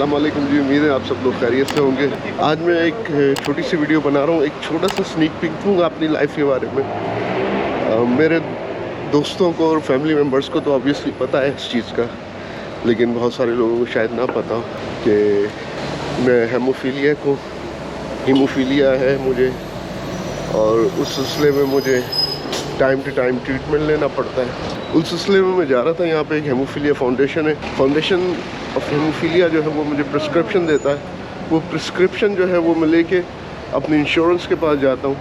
अस्सलाम वालेकुम जी उम्मीद है आप सब लोग खैरियत से होंगे। आज मैं एक छोटी सी वीडियो बना रहा हूँ एक छोटा सा स्नीक पिक दूँगा अपनी लाइफ के बारे में। अ, मेरे दोस्तों को और फैमिली मेंबर्स को तो ऑब्वियसली पता है इस चीज़ का लेकिन बहुत सारे लोगों को शायद ना पता हो कि मैं हेमोफीलिया को हीमोफीलिया है मुझे और उस सिलसिले में मुझे टाइम टू टाइम ट्रीटमेंट लेना पड़ता है। उस सिलसिले में मैं जा रहा था यहाँ पे एक हेमोफीलिया फाउंडेशन है। फाउंडेशन ऑफ़ हेमोफीलिया जो है वो मुझे प्रिस्क्रिप्शन देता है। वो प्रिस्क्रिप्शन जो है वो मैं लेके अपने इंश्योरेंस के पास जाता हूँ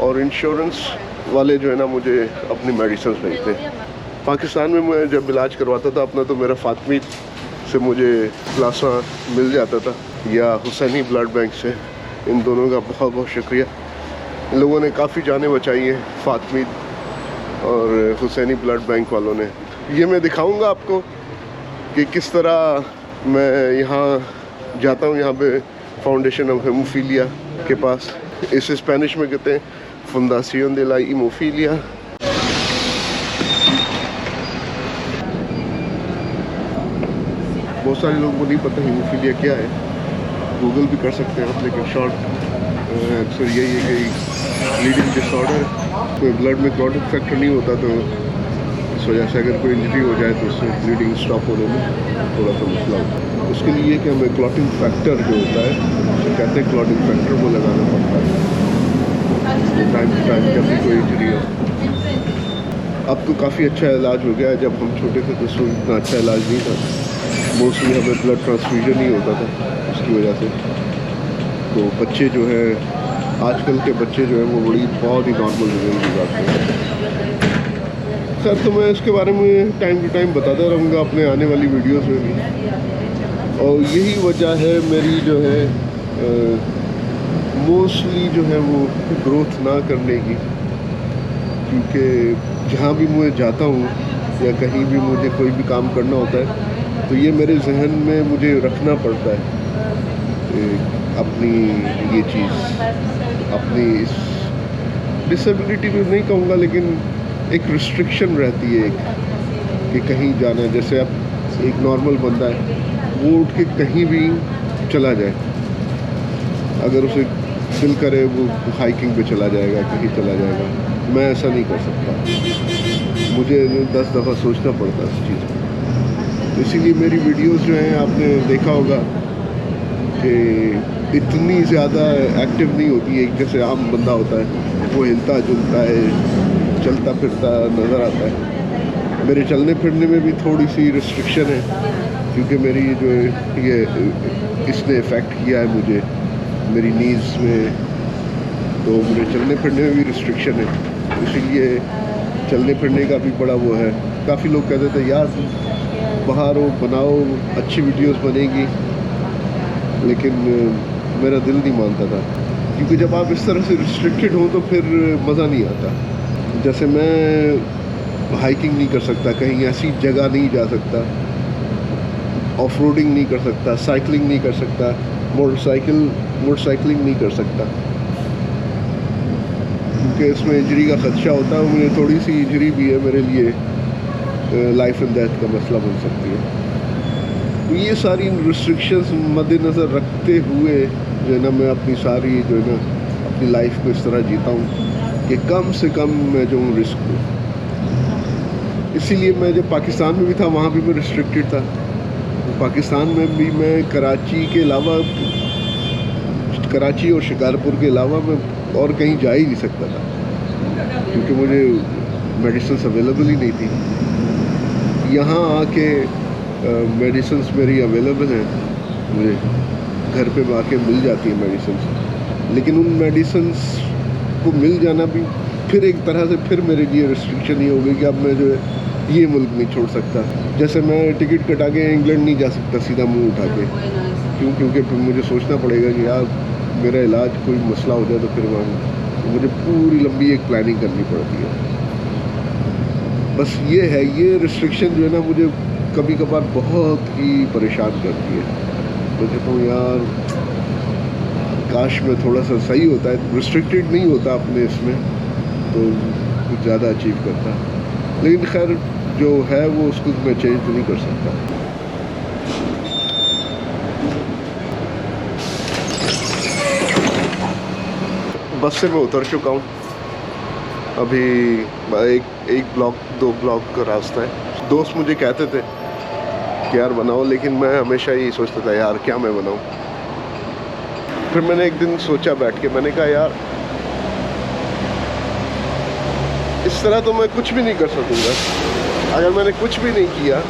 और इंश्योरेंस वाले जो है ना मुझे अपनी मेडिसिन भेजते हैं। पाकिस्तान में मैं जब इलाज करवाता था, अपना तो मेरा फातमी से मुझे प्लाज्मा मिल जाता था। या हुसैनी ब्लड बैंक से। इन दोनों का बहुत बहुत शुक्रिया। इन लोगों ने काफ़ी जानें बचाई हैं फातमी और हुसैनी ब्लड बैंक वालों ने। ये मैं दिखाऊँगा आपको। कि किस तरह मैं यहाँ जाता हूँ, यहाँ पे फाउंडेशन ऑफ़ हेमोफीलिया के पास। इसे स्पेनिश में कहते हैं फंदासियन de la Hemofilia बहुत सारे लोगों को नहीं पता हीमोफीलिया क्या है। गूगल भी कर सकते हैं आप, लेकिन शॉर्ट अक्सर यही है कि ब्लीडिंग डिसऑर्डर कोई ब्लड में क्लॉटिंग फैक्टर नहीं होता तो इस वजह से अगर कोई इंजरी हो जाए तो उससे ब्लीडिंग स्टॉप होने में थोड़ा सा मसला होता है। उसके लिए कि हमें क्लॉटिंग फैक्टर जो होता है, उसे कहते हैं क्लॉटिंग फैक्टर वो लगाना पड़ता है। टाइम टू टाइम जब भी कोई इंजरी हो। अब तो काफ़ी अच्छा इलाज हो गया है, जब हम छोटे थे तो उसमें इतना अच्छा इलाज नहीं था। मोस्टली हमें ब्लड ट्रांसफ्यूजन ही होता था, उसकी वजह से। तो बच्चे जो है, आजकल के बच्चे जो है, वो बड़ी, बहुत ही नॉर्मल ज़िंदगी गुजारते हैं सर तो मैं इसके बारे में टाइम टू टाइम बताता रहूँगा अपने आने वाली वीडियोस में भी। और यही वजह है मेरी जो है मोस्टली जो है वो ग्रोथ ना करने की। क्योंकि जहाँ भी मैं जाता हूँ या कहीं भी मुझे कोई भी काम करना होता है तो ये मेरे जहन में मुझे रखना पड़ता है अपनी ये चीज़, अपनी इस डिसेबिलिटी तो नहीं कहूँगा, लेकिन एक रिस्ट्रिक्शन रहती है एक, कि कहीं जाना है। जैसे अब एक नॉर्मल बंदा है, वो उठ के कहीं भी चला जाए। अगर उसे दिल करे, वो हाइकिंग पे चला जाएगा, कहीं चला जाएगा। मैं ऐसा नहीं कर सकता। मुझे दस दफ़ा सोचना पड़ता है उस चीज़ को। इसीलिए मेरी वीडियोस जो हैं, आपने देखा होगा कि इतनी ज़्यादा एक्टिव नहीं होती है। जैसे आम बंदा होता है, वो हिलता जुलता है चलता फिरता नज़र आता है। मेरे चलने फिरने में भी थोड़ी सी रिस्ट्रिक्शन है, क्योंकि मेरी जो ये, इसने इफ़ेक्ट किया है मुझे, मेरी नीज़ में तो मेरे चलने फिरने में भी रिस्ट्रिक्शन है। इसीलिए चलने फिरने का भी बड़ा वो है। काफ़ी लोग कहते थे, यार, बाहर हो, बनाओ, अच्छी वीडियोस बनेगी। लेकिन, मेरा दिल नहीं मानता था। क्योंकि जब आप इस तरह से रिस्ट्रिक्टेड हो तो फिर मज़ा नहीं आता। जैसे मैं हाइकिंग नहीं कर सकता, कहीं ऐसी जगह नहीं जा सकता ऑफ़ रोडिंग नहीं कर सकता साइकिलिंग नहीं कर सकता मोटरसाइकिल मोटरसाइकिलिंग नहीं कर सकता। क्योंकि इसमें इंजरी का ख़दशा होता है मुझे थोड़ी सी इंजरी भी है मेरे लिए लाइफ एंड डेथ का मसला बन सकती है। तो ये सारी रिस्ट्रिक्शंस मद्देनज़र रखते हुए, जो है ना, मैं अपनी सारी, जो है ना, अपनी लाइफ को इस तरह जीता हूँ। कि कम से कम मैं जो हूँ रिस्क लूँ इसीलिए मैं जब पाकिस्तान में भी था, वहाँ भी मैं रिस्ट्रिक्टेड था। पाकिस्तान में भी मैं कराची के अलावा, कराची और शिकारपुर के अलावा मैं और कहीं जा ही नहीं सकता था। क्योंकि मुझे मेडिसिन अवेलेबल ही नहीं थी। यहाँ आके मेडिसिन मेरी अवेलेबल हैं। मुझे घर पे आके मिल जाती है मेडिसिन लेकिन उन मेडिसिन को मिल जाना भी। फिर एक तरह से फिर मेरे लिए रिस्ट्रिक्शन ये हो गई कि अब मैं जो है ये मुल्क नहीं छोड़ सकता। जैसे मैं टिकट कटा के इंग्लैंड नहीं जा सकता सीधा मुँह उठा के। क्यों? क्योंकि फिर मुझे सोचना पड़ेगा कि यार मेरा इलाज कोई मसला हो जाए तो फिर वहाँ तो मुझे पूरी लंबी एक प्लानिंग करनी पड़ती है। बस ये है ये रिस्ट्रिक्शन जो है ना मुझे कभी कभार बहुत ही परेशान करती है। मैं कहता हूँ यार काश में थोड़ा सा सही होता है रिस्ट्रिक्टेड नहीं होता अपने इसमें तो कुछ ज़्यादा अचीव करता लेकिन खैर, जो है वो उसको मैं चेंज तो नहीं कर सकता। बस से मैं उतर चुका हूँ। अभी एक एक ब्लॉक दो ब्लॉक का रास्ता है। दोस्त मुझे कहते थे कि यार बनाओ, लेकिन मैं हमेशा ही सोचता था, यार क्या मैं बनाऊँ? फिर मैंने एक दिन सोचा बैठ के, मैंने कहा, यार, इस तरह तो मैं कुछ भी नहीं कर सकूँगा। अगर मैंने कुछ भी नहीं किया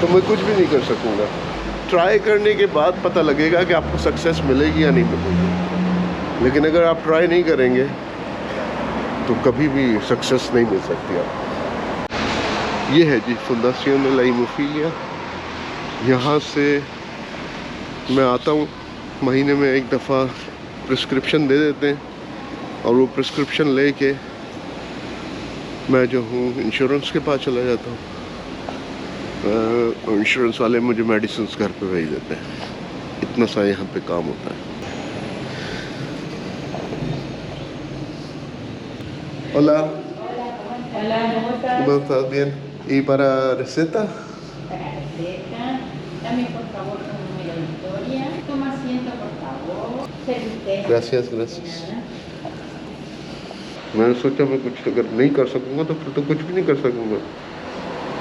तो मैं कुछ भी नहीं कर सकूँगा। ट्राई करने के बाद पता लगेगा कि आपको सक्सेस मिलेगी या नहीं मिलेगी। लेकिन अगर आप ट्राई नहीं करेंगे तो कभी भी सक्सेस नहीं मिल सकती आप ये है जी फुंदासियों लाई मुफीलिया। यहाँ से मैं आता हूँ। महीने में एक दफ़ा प्रिस्क्रिप्शन दे देते हैं और वो प्रिस्क्रिप्शन लेके मैं जो हूँ इंश्योरेंस के पास चला जाता हूँ इंश्योरेंस वाले मुझे मेडिसिन घर पे भेज देते हैं इतना सा यहाँ पे काम होता है Hola, Hola, ¿cómo estás? ¿cómo estás? Bien. ¿Y para receta? Para receta, dame por Gracias, gracias. मैंने सोचा मैं कुछ अगर नहीं कर सकूँगा तो फिर तो कुछ भी नहीं कर सकूँगा।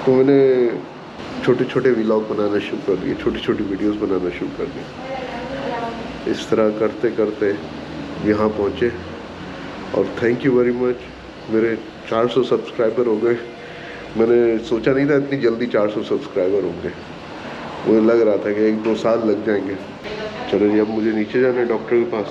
तो मैंने छोटे छोटे व्लॉग बनाना शुरू कर दिए छोटी छोटी वीडियोस बनाना शुरू कर दिए। इस तरह करते करते यहाँ पहुँचे। और थैंक यू वेरी मच मेरे 400 सब्सक्राइबर हो गए। मैंने सोचा नहीं था इतनी जल्दी 400 सब्सक्राइबर होंगे। मुझे लग रहा था कि एक दो साल लग जाएँगे। चलो जी, अब मुझे नीचे जाना है डॉक्टर के पास।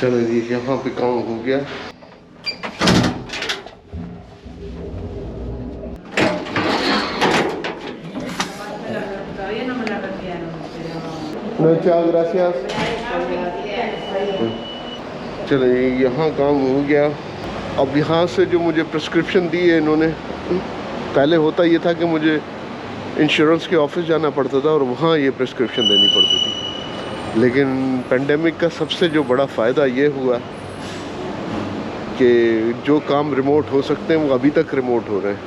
चलो जी, यहाँ पे काम हो गया। No, gracias. चलो यहाँ काम हो गया। अब यहाँ से जो मुझे प्रिस्क्रिप्शन दी है इन्होंने पहले होता ये था कि मुझे इंश्योरेंस के ऑफ़िस जाना पड़ता था और वहाँ ये प्रिस्क्रिप्शन देनी पड़ती थी। लेकिन पेंडेमिक का सबसे जो बड़ा फ़ायदा ये हुआ कि जो काम रिमोट हो सकते हैं वो अभी तक रिमोट हो रहे हैं।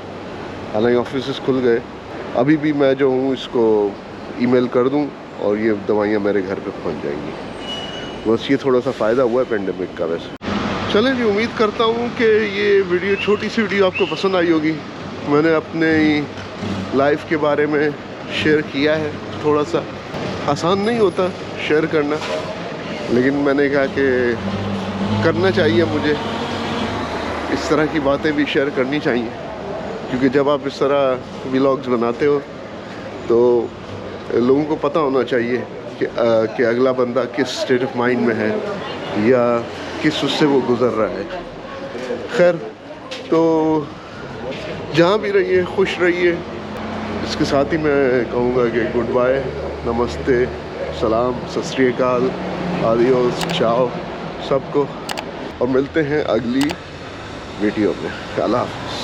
हालाँकि ऑफ़िस खुल गए। अभी भी मैं जो हूँ इसको ईमेल कर दूँ। और ये दवाइयाँ मेरे घर पे पहुँच जाएँगी। बस ये थोड़ा सा फ़ायदा हुआ है पेंडेमिक का वैसे। चलें जी, उम्मीद करता हूँ कि ये वीडियो, छोटी सी वीडियो आपको पसंद आई होगी। मैंने अपने लाइफ के बारे में शेयर किया है। थोड़ा सा आसान नहीं होता शेयर करना, लेकिन मैंने कहा कि करना चाहिए मुझे। इस तरह की बातें भी शेयर करनी चाहिए। क्योंकि जब आप इस तरह व्लॉग्स बनाते हो तो लोगों को पता होना चाहिए कि, आ, कि अगला बंदा किस स्टेट ऑफ़ माइंड में है या किस उससे वो गुज़र रहा है। खैर तो जहाँ भी रहिए खुश रहिए। इसके साथ ही मैं कहूँगा कि गुड बाय नमस्ते सलाम सत श्री अकाल आदियोस चाओ सबको। और मिलते हैं अगली वीडियो में। अल्लाह हाफ़िज़।